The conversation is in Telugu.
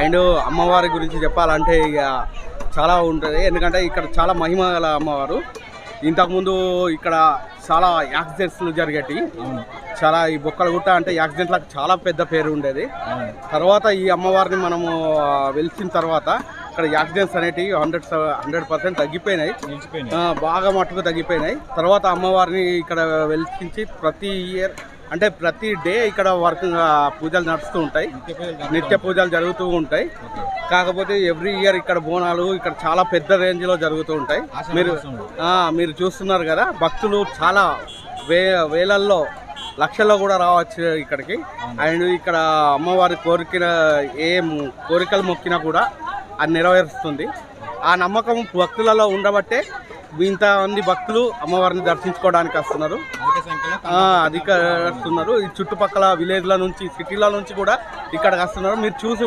అండ్ అమ్మవారి గురించి చెప్పాలంటే ఇక చాలా ఉంటుంది. ఎందుకంటే ఇక్కడ చాలా మహిమ గల అమ్మవారు. ఇంతకుముందు ఇక్కడ చాలా యాక్సిడెంట్స్లు జరిగేటి. చాలా ఈ బొక్కల గుట్ట అంటే యాక్సిడెంట్లకు చాలా పెద్ద పేరు ఉండేది. తర్వాత ఈ అమ్మవారిని మనము వెలిసిన తర్వాత ఇక్కడ యాక్సిడెంట్స్ అనేటివి హండ్రెడ్ హండ్రెడ్ పర్సెంట్ తగ్గిపోయినాయి. బాగా మట్టుకు తగ్గిపోయినాయి. తర్వాత అమ్మవారిని ఇక్కడ వెలిసించి ప్రతి ఇయర్ అంటే ప్రతి డే ఇక్కడ వర్క్ పూజలు నడుస్తూ ఉంటాయి. నిత్య పూజలు జరుగుతూ ఉంటాయి. కాకపోతే ఎవ్రీ ఇయర్ ఇక్కడ బోనాలు ఇక్కడ చాలా పెద్ద రేంజ్లో జరుగుతూ ఉంటాయి. మీరు మీరు చూస్తున్నారు కదా భక్తులు చాలా వే వేలల్లో లక్షల్లో కూడా రావచ్చు ఇక్కడికి. అండ్ ఇక్కడ అమ్మవారి కోరిక ఏం కోరికలు మొక్కినా కూడా అది నెరవేరుస్తుంది. ఆ నమ్మకం భక్తులలో ఉండబట్టే ఇంత మంది భక్తులు అమ్మవారిని దర్శించుకోవడానికి వస్తున్నారు. అధిక వస్తున్నారు. ఈ చుట్టుపక్కల విలేజ్ల నుంచి సిటీల నుంచి కూడా ఇక్కడికి వస్తున్నారు. మీరు చూసి